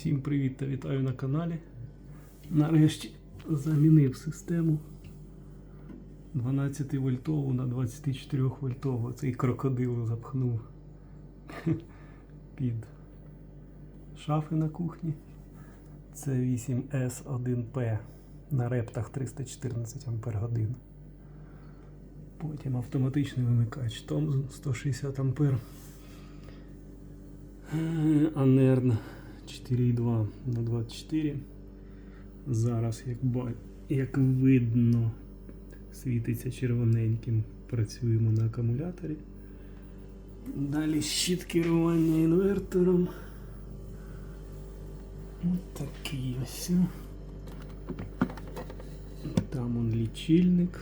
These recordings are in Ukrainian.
Всім привіт та вітаю на каналі. Нарешті замінив систему 12 вольтову на 24 вольтову. Цей крокодил запхнув під шафи на кухні. Це 8S1P на рептах 314 Ампер годин. Потім автоматичний вимикач Том 160 Ампер. Е, Анерн 4,2 на 24. Зараз, як, ба... як видно, світиться червоненьким, працюємо на акумуляторі. Далі щит керування інвертором. Ось такий ось. Там он лічильник.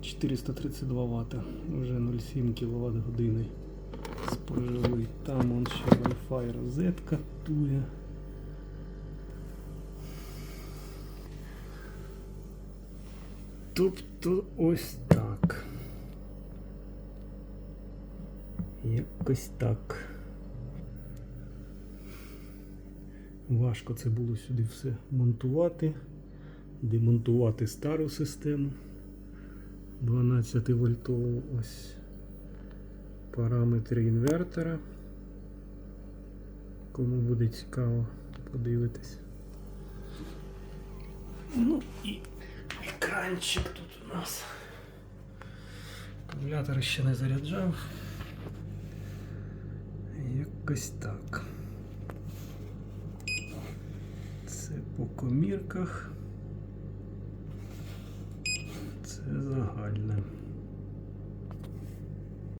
432 Вт, вже 0,7 кВт години спожили. Там он ще Wi-Fi розетка тує. Тобто ось так. Якось так. Важко це було сюди все монтувати, демонтувати стару систему. 12 вольтову ось параметри інвертора. Кому буде цікаво, подивитись. Ну і екранчик тут у нас. Акумулятор ще не заряджав. Якось так. Це по комірках. Це загальне.